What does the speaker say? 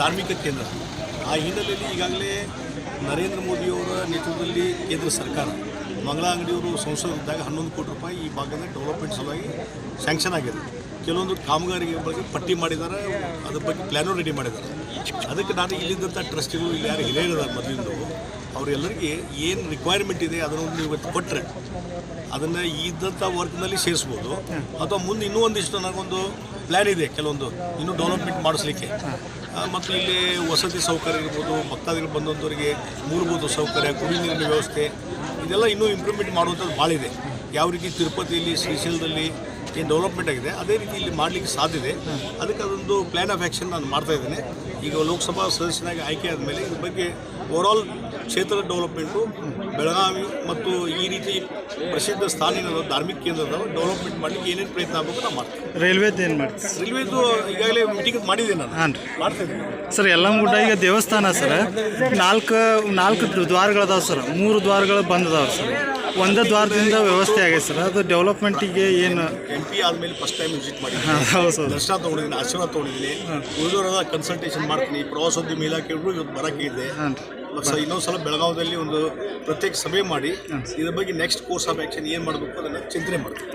ಧಾರ್ಮಿಕ ಕೇಂದ್ರ. ಆ ಹಿನ್ನೆಲೆಯಲ್ಲಿ ಈಗಾಗಲೇ ನರೇಂದ್ರ ಮೋದಿಯವರ ನೇತೃತ್ವದಲ್ಲಿ ಕೇಂದ್ರ ಸರ್ಕಾರ ಮಂಗಳ ಅಂಗಡಿಯವರು ಸಂಸದರಿದ್ದಾಗ ಹನ್ನೊಂದು ಕೋಟಿ ರೂಪಾಯಿ ಈ ಭಾಗದ ಡೆವಲಪ್ಮೆಂಟ್ ಸಲುವಾಗಿ ಸ್ಯಾಂಕ್ಷನ್ ಆಗಿದೆ ಕೆಲವೊಂದು ಕಾಮಗಾರಿಗೆ ಬಗ್ಗೆ ಪಟ್ಟಿ ಮಾಡಿದ್ದಾರೆ ಅದ್ರ ಬಗ್ಗೆ ಪ್ಲ್ಯಾನು ರೆಡಿ ಮಾಡಿದ್ದಾರೆ. ಅದಕ್ಕೆ ನಾನು ಇಲ್ಲಿದ್ದಂಥ ಟ್ರಸ್ಟಿಗಳು ಇಲ್ಲಿ ಯಾರು ಹಿರಿಯರಿದ್ದಾರೆ ಮೊದಲಿಂದು ಅವರೆಲ್ಲರಿಗೆ ಏನು ರಿಕ್ವೈರ್ಮೆಂಟ್ ಇದೆ ಅದನ್ನು ನೀವು ಇವತ್ತು ಕೊಟ್ಟರೆ ಅದನ್ನು ಇದ್ದಂಥ ವರ್ಕ್ನಲ್ಲಿ ಸೇರಿಸ್ಬೋದು. ಅಥವಾ ಮುಂದೆ ಇನ್ನೂ ಒಂದಿಷ್ಟು ನನಗೊಂದು ಪ್ಲ್ಯಾನ್ ಇದೆ ಕೆಲವೊಂದು. ಇನ್ನೂ ಡೆವಲಪ್ಮೆಂಟ್ ಮಾಡಿಸ್ಲಿಕ್ಕೆ. ಮತ್ತು ಇಲ್ಲಿ ವಸತಿ ಸೌಕರ್ಯ ಇರ್ಬೋದು, ಭಕ್ತಾದಿಗಳು ಬಂದಂಥವ್ರಿಗೆ ಮೂಲಭೂತ ಸೌಕರ್ಯ ಕುಡಿ ನೀರಿನ ವ್ಯವಸ್ಥೆ. ಇದೆಲ್ಲ ಇನ್ನೂ ಇಂಪ್ರೂವ್ಮೆಂಟ್ ಮಾಡುವಂಥದ್ದು ಭಾಳ ಇದೆ. ಯಾವ ರೀತಿ ತಿರುಪತಿಯಲ್ಲಿ, ಶ್ರೀಶೈಲದಲ್ಲಿ ಏನು ಡೆವಲಪ್ಮೆಂಟ್ ಆಗಿದೆ, ಅದೇ ರೀತಿ ಇಲ್ಲಿ ಮಾಡಲಿಕ್ಕೆ ಸಾಧ್ಯ ಇದೆ. ಅದಕ್ಕೆ ಅದೊಂದು ಪ್ಲ್ಯಾನ್ ಆಫ್ ಆ್ಯಕ್ಷನ್ ನಾನು ಮಾಡ್ತಾ ಇದ್ದೇನೆ. ಈಗ ಲೋಕಸಭಾ ಸದಸ್ಯನಾಗಿ ಆಯ್ಕೆ ಆದಮೇಲೆ ಇದ್ರ ಬಗ್ಗೆ ಓವರಾಲ್ ಕ್ಷೇತ್ರದ ಡೆವಲಪ್ಮೆಂಟು ಬೆಳಗಾವಿ ಮತ್ತು ಈ ರೀತಿ ಪ್ರಸಿದ್ಧ ಸ್ಥಾನ ಸ್ಥಾನಿನ ಧಾರ್ಮಿಕ ಕೇಂದ್ರದ ಡೆವಲಪ್ಮೆಂಟ್ ಮಾಡಲಿಕ್ಕೆ ಏನೇನು ಪ್ರಯತ್ನ ಆಗಬೇಕು ನಾವು ಮಾಡ್ತೀವಿ. ರೈಲ್ವೇದು ಏನು ಮಾಡ್ತೀವಿ ರೈಲ್ವೇದು ಈಗಾಗಲೇ ಮೀಟಿಂಗ್ ಮಾಡಿದ್ದೀನಿ ನಾನು. ಹಾಂ ರೀ. ಮಾಡ್ತಿದ್ದೀನಿ ಸರ್ ಸರ್ ಗುಡ್ಡ ಈಗ ದೇವಸ್ಥಾನ ಸರ್. ನಾಲ್ಕು ನಾಲ್ಕು ದ್ವಾರಗಳದಾವೆ ಸರ್. ಮೂರು ದ್ವಾರಗಳು ಬಂದ್ ಅದಾವ ಸರ್. ಒಂದೇ ದ್ವಾರದಿಂದ ವ್ಯವಸ್ಥೆ ಆಗಿದೆ ಸರ್. ಅದು ಡೆವಲಪ್ಮೆಂಟಿಗೆ ಏನು ಎಂ ಪಿ ಆದಮೇಲೆ ಫಸ್ಟ್ ಟೈಮ್ ವಿಸಿಟ್ ಮಾಡಿ ಹೌದು ಸರ್ ದರ್ಶನ ತೊಗೊಂಡಿದ್ದೀನಿ ಆಶೀರ್ವಾದ ತೊಗೊಂಡಿದ್ದೀನಿ. ಉಳಿದವರೆಲ್ಲ ಕನ್ಸಲ್ಟೇಷನ್ ಮಾಡ್ತೀನಿ. ಪ್ರವಾಸೋದ್ಯಮ ಇಲಾಖೆಗಳು ಇವತ್ತು ಬರೋಕ್ಕಿದೆ ಇನ್ನೊಂದು ಸಲ ಬೆಳಗಾವದಲ್ಲಿ ಒಂದು ಪ್ರತ್ಯೇಕ ಸಭೆ ಮಾಡಿ ಇದ್ರ ಬಗ್ಗೆ ನೆಕ್ಸ್ಟ್ ಕೋರ್ಸ್ ಆಫ್ ಆ್ಯಕ್ಷನ್ ಏನು ಮಾಡಬೇಕು ಅದನ್ನು ಚಿಂತನೆ ಮಾಡ್ತೀವಿ.